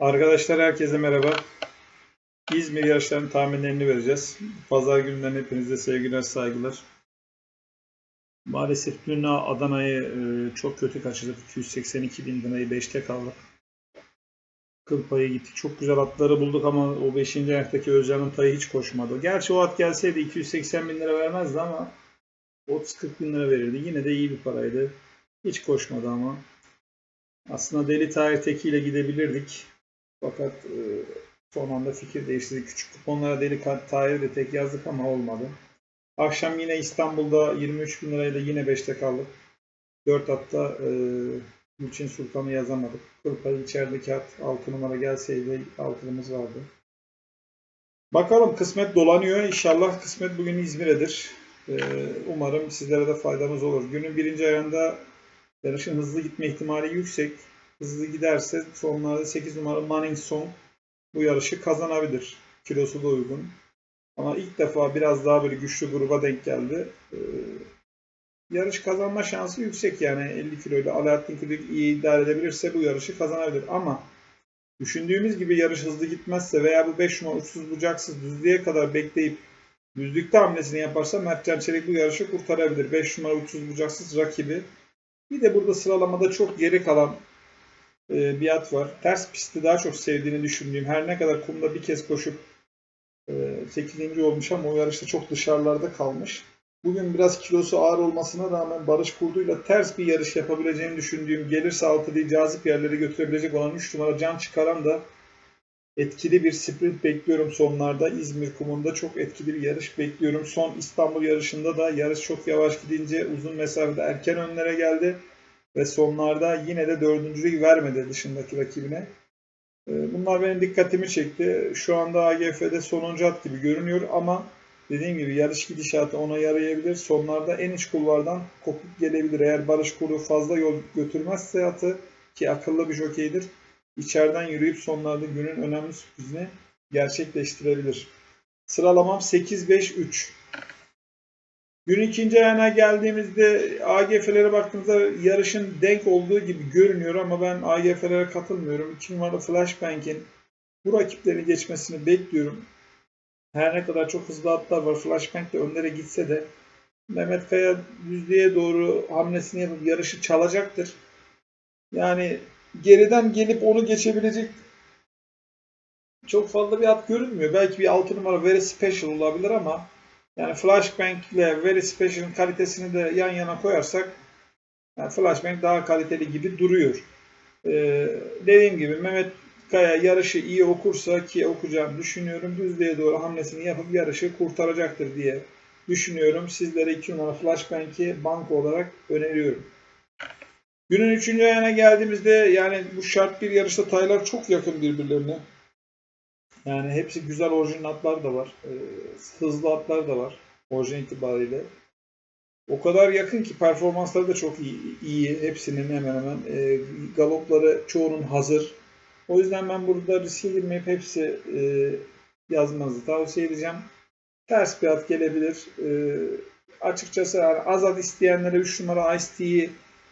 Arkadaşlar herkese merhaba. İzmir yarışlarının tahminlerini vereceğiz. Pazar gününden hepinize sevgiler, saygılar. Maalesef dün Adana'yı e, çok kötü kaçırdık. 282 bin lirayı 5'te kaldık. Kıl payı gittik. Çok güzel atları bulduk ama o 5. ayaktaki Özcan'ın payı hiç koşmadı. Gerçi o at gelseydi 280 bin lira vermezdi ama 30-40 bin lira verirdi. Yine de iyi bir paraydı. Hiç koşmadı ama. Aslında Deli Tahir Teki ile gidebilirdik. Fakat e, son anda fikir değiştirdik. Küçük kuponlara Deli Tahir de tek yazdık ama olmadı. Akşam yine İstanbul'da 23 bin lirayla yine 5'te kaldık. 4 hatta e, Gülçin Sultan'ı yazamadık. Kılpayı içerideki at 6 numara gelseydi altılımız vardı. Bakalım kısmet dolanıyor. İnşallah kısmet bugün İzmir'edir. E, umarım sizlere de faydamız olur. Günün birinci ayında yarışın hızlı gitme ihtimali yüksek. Hızlı giderse sonlarda 8 numara Manning Song bu yarışı kazanabilir. Kilosu da uygun. Ama ilk defa biraz daha böyle güçlü gruba denk geldi. Ee, yarış kazanma şansı yüksek yani 50 kiloyla Alaaddin Kudük iyi idare edebilirse bu yarışı kazanabilir. Ama düşündüğümüz gibi yarış hızlı gitmezse veya bu 5 numara uçsuz bucaksız düzlüğe kadar bekleyip düzlükte hamlesini yaparsa Mertcan Çelik bu yarışı kurtarabilir. 5 numara uçsuz bucaksız rakibi. Bir de burada sıralamada çok geri kalan e, bir at var. Ters pisti daha çok sevdiğini düşündüğüm, her ne kadar kumda bir kez koşup e, 8. olmuş ama o yarışta çok dışarılarda kalmış. Bugün biraz kilosu ağır olmasına rağmen Barış Kurdu'yla ters bir yarış yapabileceğini düşündüğüm, gelirse altı değil cazip yerlere götürebilecek olan 3 numara Can Çıkaran da etkili bir sprint bekliyorum sonlarda. İzmir kumunda çok etkili bir yarış bekliyorum. Son İstanbul yarışında da yarış çok yavaş gidince uzun mesafede erken önlere geldi. Ve sonlarda yine de dördüncülük vermedi dışındaki rakibine. Ee, Bunlar benim dikkatimi çekti. Şu anda AGF'de sonuncu at gibi görünüyor ama dediğim gibi yarış gidişatı ona yarayabilir. Sonlarda en iç kulvardan kopuk gelebilir. Eğer Barış Kulu fazla yol götürmezse atı ki akıllı bir jokeydir. içeriden yürüyüp sonlarda günün önemli sürprizini gerçekleştirebilir. Sıralamam 8-5-3. Gün ikinci ayağına geldiğimizde AGF'lere baktığımızda yarışın denk olduğu gibi görünüyor ama ben AGF'lere katılmıyorum. 2 numaralı Flashbank'in bu rakiplerini geçmesini bekliyorum. Her ne kadar çok hızlı atlar var. Flashbank de önlere gitse de Mehmet Kaya düzlüğe doğru hamlesini yapıp yarışı çalacaktır. Yani geriden gelip onu geçebilecek çok fazla bir at görünmüyor. Belki bir 6 numara Very Special olabilir ama yani Flashbang ile Very Special'ın kalitesini de yan yana koyarsak yani Flashbang daha kaliteli gibi duruyor. Ee, dediğim gibi Mehmet Kaya yarışı iyi okursa ki okuyacağını düşünüyorum. Düzlüğe doğru hamlesini yapıp yarışı kurtaracaktır diye düşünüyorum. Sizlere 2 numara Flashbang'i banko olarak öneriyorum. Günün 3. ayağına geldiğimizde yani bu şart bir yarışta taylar çok yakın birbirlerine. Yani hepsi güzel orijinal atlar da var. Ee, hızlı atlar da var orijinal itibariyle. O kadar yakın ki performansları da çok iyi. iyi. Hepsinin hemen hemen. E, galopları çoğunun hazır. O yüzden ben burada riske girmeyip hepsi e, yazmanızı tavsiye edeceğim. Ters bir at gelebilir. E, açıkçası yani az at isteyenlere 3 numara Ice T'yi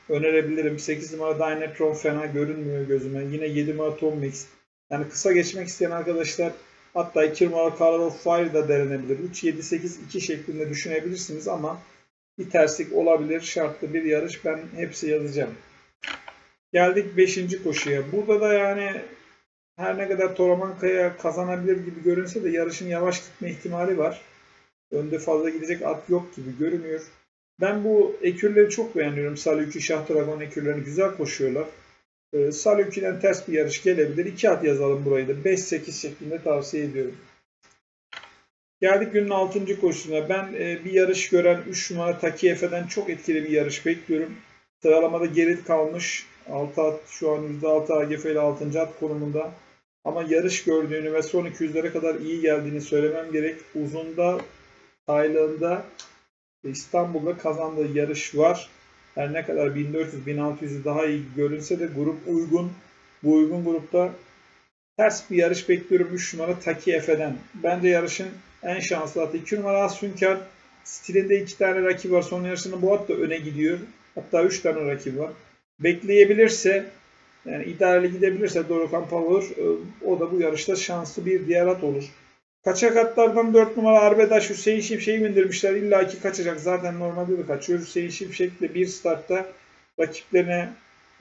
önerebilirim. 8 numara Dynatron fena görünmüyor gözüme. Yine 7 numara Tom Mix. Yani kısa geçmek isteyen arkadaşlar hatta 2 numara Color of Fire da denenebilir. 3, 7, 8, 2 şeklinde düşünebilirsiniz ama bir terslik olabilir. Şartlı bir yarış. Ben hepsi yazacağım. Geldik 5. koşuya. Burada da yani her ne kadar Toramankaya kazanabilir gibi görünse de yarışın yavaş gitme ihtimali var. Önde fazla gidecek at yok gibi görünüyor. Ben bu ekürleri çok beğeniyorum. Salüki, Şah Dragon ekürlerini güzel koşuyorlar. Salüki'den ters bir yarış gelebilir. 2 at yazalım burayı da. 5-8 şeklinde tavsiye ediyorum. Geldik günün 6. koşusuna. Ben e, bir yarış gören 3 numara Taki Efe'den çok etkili bir yarış bekliyorum. Sıralamada geri kalmış. 6 at şu an %6 AGF ile 6. at konumunda. Ama yarış gördüğünü ve son 200'lere kadar iyi geldiğini söylemem gerek. Uzunda, Tayland'da İstanbul'da kazandığı yarış var. Her ne kadar 1400-1600'ü daha iyi görünse de grup uygun. Bu uygun grupta ters bir yarış bekliyorum 3 numara Taki Efe'den. Bence yarışın en şanslı atı 2 numara Asyünkar. Stilinde 2 tane rakip var. Son yarışında bu at da öne gidiyor. Hatta 3 tane rakip var. Bekleyebilirse Yani idareli gidebilirse Dorokan Power e, o da bu yarışta şanslı bir diğer at olur. Kaçak atlardan 4 numara Arbedaş Hüseyin Şimşek'i bindirmişler. İlla ki kaçacak. Zaten normalde de kaçıyor. Hüseyin Şimşek de bir startta rakiplerine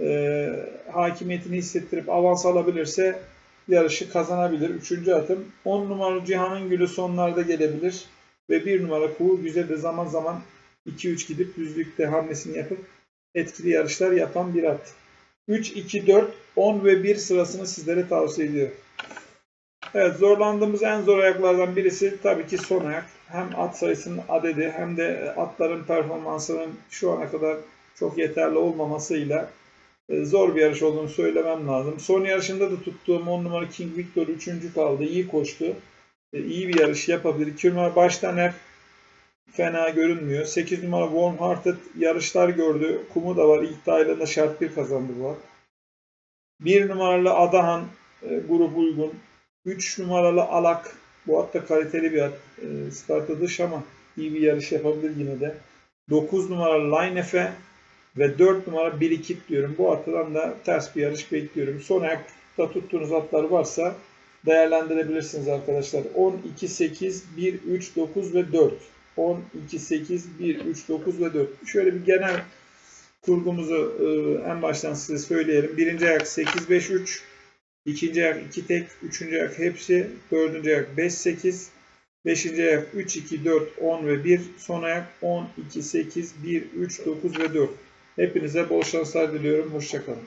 e, hakimiyetini hissettirip avans alabilirse yarışı kazanabilir. Üçüncü atım. 10 numaralı Cihan'ın Gülü sonlarda gelebilir. Ve 1 numara Kuğu Güzel de zaman zaman 2-3 gidip düzlükte hamlesini yapıp etkili yarışlar yapan bir at. 3, 2, 4, 10 ve 1 sırasını sizlere tavsiye ediyorum. Evet zorlandığımız en zor ayaklardan birisi tabii ki son ayak. Hem at sayısının adedi hem de atların performansının şu ana kadar çok yeterli olmamasıyla e, zor bir yarış olduğunu söylemem lazım. Son yarışında da tuttuğum 10 numara King Victor 3. kaldı. İyi koştu. E, İyi bir yarış yapabilir. 2 numara Baştaner fena görünmüyor. 8 numara Warm Hearted yarışlar gördü. Kumu da var. İlk dahilinde şart 1 kazandı bu at. 1 numaralı Adahan e, grup uygun. 3 numaralı Alak. Bu at da kaliteli bir at. E, dış ama iyi bir yarış yapabilir yine de. 9 numaralı Linefe ve 4 numara Birikit diyorum. Bu attan da ters bir yarış bekliyorum. Son ayakta tuttuğunuz atlar varsa değerlendirebilirsiniz arkadaşlar. 10, 2, 8, 1, 3, 9 ve 4. 10, 2, 8, 1, 3, 9 ve 4. Şöyle bir genel kurgumuzu e, en baştan size söyleyelim. Birinci ayak 8, 5, 3. İkinci ayak 2 tek. Üçüncü ayak hepsi. Dördüncü ayak 5, 8. Beşinci ayak 3, 2, 4, 10 ve 1. Son ayak 10, 2, 8, 1, 3, 9 ve 4. Hepinize bol şanslar diliyorum. Hoşçakalın.